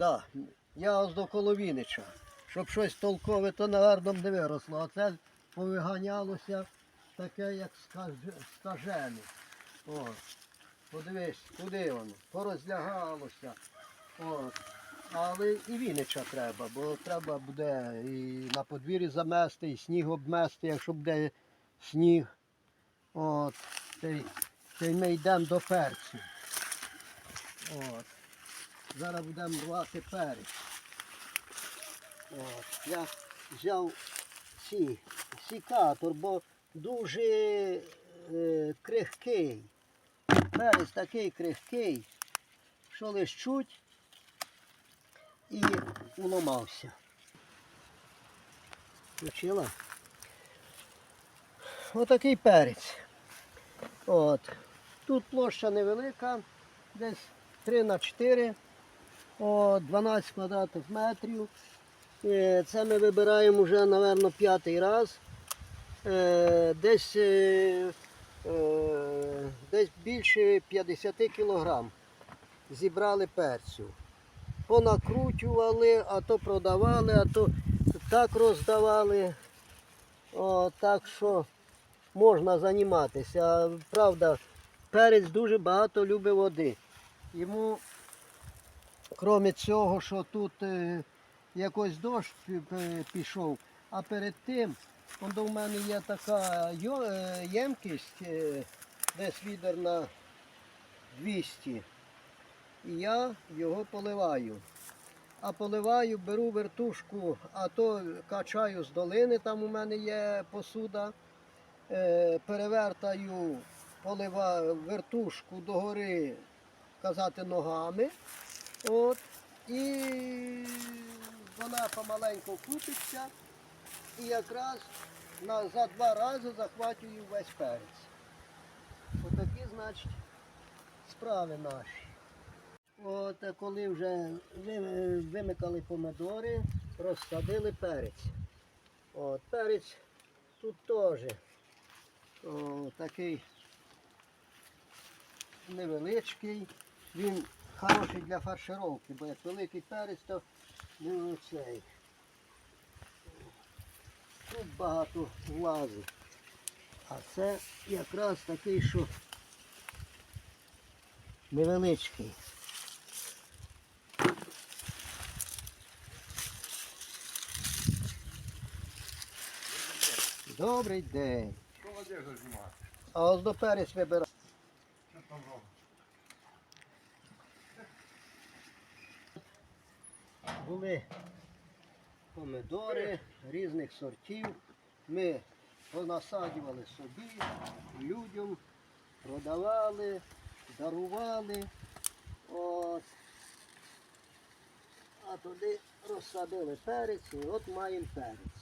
Да. Я ось до Коловінича. Щоб щось толкове, то наверно не виросло. А це повиганялося таке, як скаж- скажене. О, подивись, куди воно, порозлягалося. От. Але і вінича треба, бо треба буде і на подвір'ї замести, і сніг обмести, якщо буде сніг. От. Та ми йдемо до перцю. От. Зараз будемо рвати перець. Я взяв ці, сікатор, бо дуже е, крихкий. Перець такий крихкий, що лиш і уламався. Включила? Отакий перець. От. Тут площа невелика, десь 3 на 4, о, 12 квадратних метрів. Е, Це ми вибираємо вже, напевно, п'ятий раз. Е, Десь, е, десь більше 50 кілограм зібрали перцю. Понакручували, а то продавали, а то так роздавали. О, так що можна займатися. Правда, перець дуже багато любить води. Йому, крім цього, що тут е, якось дощ пі- пі- пішов, а перед тим, до мене є така е, ємкість, е, десь відер на 200. І я його поливаю. А поливаю, беру вертушку, а то качаю з долини, там у мене є посуда. Е, перевертаю, поливаю вертушку догори, казати ногами. От, і вона помаленьку купиться. І якраз на, за два рази захватую весь перець. Отакі, значить, справи наші. От коли вже вимикали помидори, розсадили перець. От, перець тут теж такий невеличкий. Він хороший для фаршировки, бо як великий перець, то не цей. Тут багато влазить. А це якраз такий, що невеличкий. Добрий день. Що одежду знімати? А ось до перець вибираю. Що там робить? Були помидори різних сортів. Ми понасаджували собі, людям, продавали, дарували. От. А туди розсадили перець і от маємо перець.